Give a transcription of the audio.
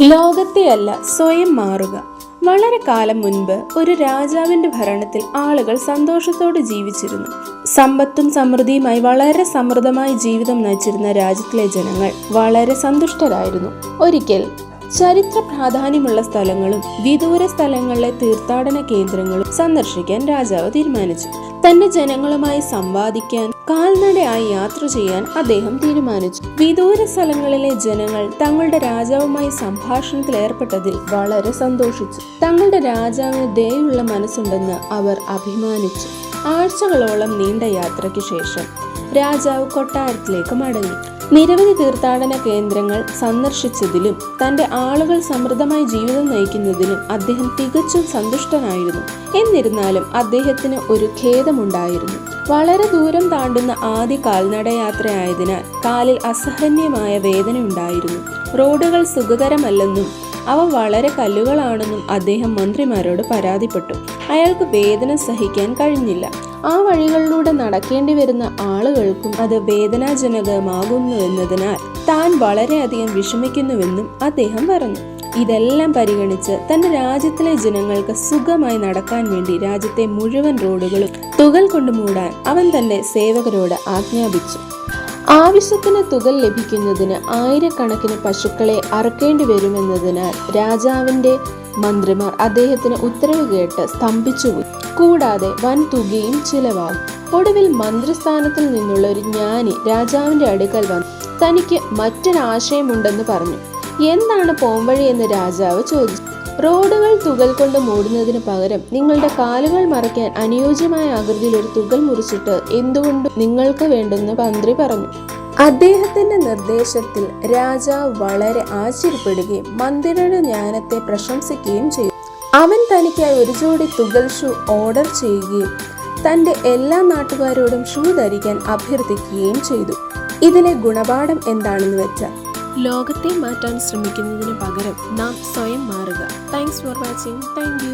ലോകത്തെയല്ല സ്വയം മാറുക. വളരെ കാലം മുൻപ് ഒരു രാജാവിന്റെ ഭരണത്തിൽ ആളുകൾ സന്തോഷത്തോടെ ജീവിച്ചിരുന്നു. സമ്പത്തും സമൃദ്ധിയുമായി വളരെ സമൃദ്ധമായി ജീവിതം നയിച്ചിരുന്ന രാജ്യത്തിലെ ജനങ്ങൾ വളരെ സന്തുഷ്ടരായിരുന്നു. ഒരിക്കൽ ചരിത്ര പ്രാധാന്യമുള്ള സ്ഥലങ്ങളും വിദൂര സ്ഥലങ്ങളിലെ തീർത്ഥാടന കേന്ദ്രങ്ങളും സന്ദർശിക്കാൻ രാജാവ് തീരുമാനിച്ചു. തന്റെ ജനങ്ങളുമായി സംവാദിക്കാൻ കാൽനടയായി യാത്ര ചെയ്യാൻ അദ്ദേഹം തീരുമാനിച്ചു. വിദൂര സ്ഥലങ്ങളിലെ ജനങ്ങൾ തങ്ങളുടെ രാജാവുമായി സംഭാഷണത്തിൽ ഏർപ്പെട്ടതിൽ വളരെ സന്തോഷിച്ചു. തങ്ങളുടെ രാജാവിന് ദയുള്ള മനസ്സുണ്ടെന്ന് അവർ അഭിമാനിച്ചു. ആഴ്ചകളോളം നീണ്ട യാത്രയ്ക്ക് ശേഷം രാജാവ് കൊട്ടാരത്തിലേക്ക് മടങ്ങി. നിരവധി തീർത്ഥാടന കേന്ദ്രങ്ങൾ സന്ദർശിച്ചതിലും തന്റെ ആളുകൾ സമൃദ്ധമായി ജീവിതം നയിക്കുന്നതിലും അദ്ദേഹം തികച്ചും സന്തുഷ്ടനായിരുന്നു. എന്നിരുന്നാലും അദ്ദേഹത്തിന് ഒരു ഖേദമുണ്ടായിരുന്നു. വളരെ ദൂരം താണ്ടുന്ന ആദ്യ കാൽനടയാത്രയായതിനാൽ കാലിൽ അസഹന്യമായ വേദന ഉണ്ടായിരുന്നു റോഡുകൾ സുഖകരമല്ലെന്നും അവ വളരെ കല്ലുകളാണെന്നും അദ്ദേഹം മന്ത്രിമാരോട് പരാതിപ്പെട്ടു. അയാൾക്ക് വേദന സഹിക്കാൻ കഴിഞ്ഞില്ല. ആ വഴികളിലൂടെ നടക്കേണ്ടി വരുന്ന ആളുകൾക്കും അത് വേദനാജനകമാകുന്നുവെന്നതിനാൽ താൻ വളരെയധികം വിഷമിക്കുന്നുവെന്നും അദ്ദേഹം പറഞ്ഞു. ഇതെല്ലാം പരിഗണിച്ച് തന്റെ രാജ്യത്തിലെ ജനങ്ങൾക്ക് സുഖമായി നടക്കാൻ വേണ്ടി രാജ്യത്തെ മുഴുവൻ റോഡുകളും തുകൽ കൊണ്ട് മൂടാൻ അവൻ തന്റെ സേവകരോട് ആജ്ഞാപിച്ചു. ആവശ്യത്തിന് തുകൽ ലഭിക്കുന്നതിന് ആയിരക്കണക്കിന് പശുക്കളെ അറക്കേണ്ടി വരുമെന്നതിനാൽ രാജാവിന്റെ മന്ത്രിമാർ അദ്ദേഹത്തിന് ഉത്തരവ് കേട്ട് സ്തംഭിച്ചുപോയി. കൂടാതെ വൻ തുകയും ചിലവാകും. ഒടുവിൽ മന്ത്രിസ്ഥാനത്തിൽ നിന്നുള്ള ഒരു ജ്ഞാനി രാജാവിന്റെ അടുക്കൽ വന്നു തനിക്ക് മറ്റൊരാശയമുണ്ടെന്ന് പറഞ്ഞു. എന്താണ് പോംവഴി എന്ന് രാജാവ് ചോദിച്ചു. റോഡുകൾ തുകൽ കൊണ്ട് മൂടുന്നതിന് പകരം നിങ്ങളുടെ കാലുകൾ മറയ്ക്കാൻ അനുയോജ്യമായ ആകൃതിയിൽ ഒരു തുകൽ മുറിച്ചിട്ട് എന്തുകൊണ്ടും നിങ്ങൾക്ക് വേണ്ടെന്ന് മന്ത്രി പറഞ്ഞു. അദ്ദേഹത്തിന്റെ നിർദ്ദേശത്തിൽ രാജാവ് വളരെ ആശ്ചര്യപ്പെടുകയും മന്ത്രിയുടെ ജ്ഞാനത്തെ പ്രശംസിക്കുകയും ചെയ്തു. അവൻ തനിക്കായി ഒരു ജോഡി തുകൽ ഷൂ ഓർഡർ ചെയ്യുകയും തന്റെ എല്ലാ നാട്ടുകാരോടും ഷൂ ധരിക്കാൻ അഭ്യർത്ഥിക്കുകയും ചെയ്തു. ഇതിലെ ഗുണപാഠം എന്താണെന്ന് വെച്ചാൽ ലോകത്തെ മാറ്റാൻ ശ്രമിക്കുന്നതിന് പകരം നാം സ്വയം മാറുക. Thanks for watching thank